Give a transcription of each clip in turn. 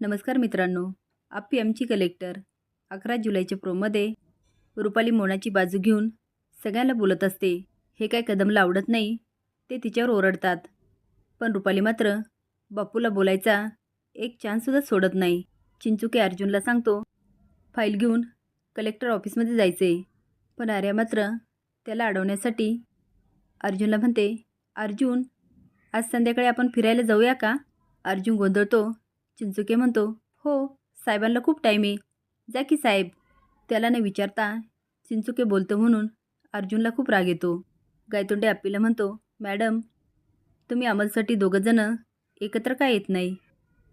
नमस्कार मित्रांनो आपी आमची कलेक्टर अकरा जुलैच्या प्रोमध्ये रुपाली मोनाची बाजू घेऊन सगळ्यांना बोलत असते. हे काय कदमला आवडत नाही ते तिच्यावर ओरडतात. पण रुपाली मात्र बापूला बोलायचा एक चान्ससुद्धा सोडत नाही. चिंचुके अर्जुनला सांगतो फाईल घेऊन कलेक्टर ऑफिसमध्ये जायचे. पण आर्या मात्र त्याला अडवण्यासाठी अर्जुनला म्हणते अर्जुन आज संध्याकाळी आपण फिरायला जाऊया का? अर्जुन गोंधळतो चिंचुके म्हणतो हो साहेबांना खूप टाईम आहे. जा की साहेब. त्याला न विचारता चिंचुके बोलतो म्हणून अर्जुनला खूप राग येतो. गायतोंडे आप्पीला म्हणतो मॅडम तुम्ही अमलसाठी दोघंजणं एकत्र का येत नाही?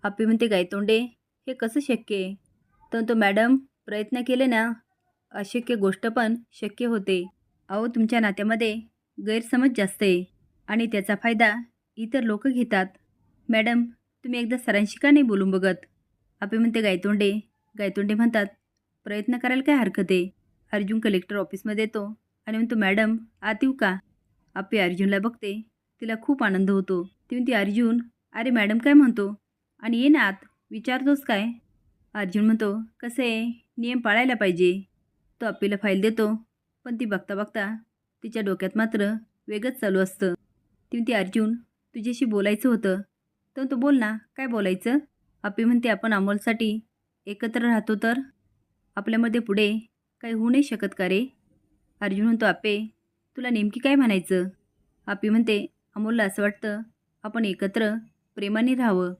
आप्पी म्हणते गायतोंडे हे कसं शक्य आहे? तर तो मॅडम प्रयत्न केले ना अशक्य गोष्ट पण शक्य होते. अहो तुमच्या नात्यामध्ये गैरसमज जास्त आहे आणि त्याचा फायदा इतर लोक घेतात. मॅडम तुम्ही एकदा सरांशी का नाही बोलून बघत? आपे म्हणते गायतोंडे. गायतोंडे म्हणतात प्रयत्न करायला काय हरकत आहे? अर्जुन कलेक्टर ऑफिसमध्ये येतो आणि म्हणतो मॅडम आत येऊ का? आपे अर्जुनला बघते तिला खूप आनंद होतो. ती म्हणते अर्जुन अरे मॅडम काय म्हणतो? आणि ये ना आत विचारतोस काय? अर्जुन म्हणतो कसं आहे? नियम पाळायला पाहिजे. तो आपल्याला फाईल देतो पण ती बघता बघता तिच्या डोक्यात मात्र वेगच चालू असतं. ती म्हणते अर्जुन तुझ्याशी बोलायचं होतं तर तो बोल ना काय बोलायचं? आपी म्हणते आपण अमोलसाठी एकत्र राहतो तर? आपल्यामध्ये पुढे काही होऊ नाही शकत का रे? अर्जुन म्हणतो आपे तुला नेमकी काय म्हणायचं? आपी म्हणते अमोलला असं वाटतं आपण एकत्र प्रेमाने राहावं.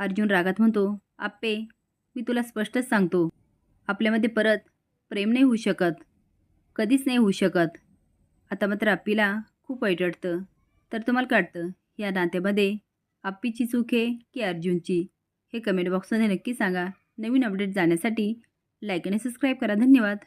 अर्जुन रागात म्हणतो आप्पे मी तुला स्पष्टच सांगतो आपल्यामध्ये परत प्रेम नाही होऊ शकत कधीच नाही होऊ शकत. आता मात्र आप्पीला खूप वाईट वाटतं. तर तुम्हाला काटतं या नात्यामध्ये आप्पीची चूक आहे की अर्जुनची? हे कमेंट बॉक्समध्ये नक्की सांगा. नवीन अपडेट जाण्यासाठी लाईक आणि सबस्क्राईब करा. धन्यवाद.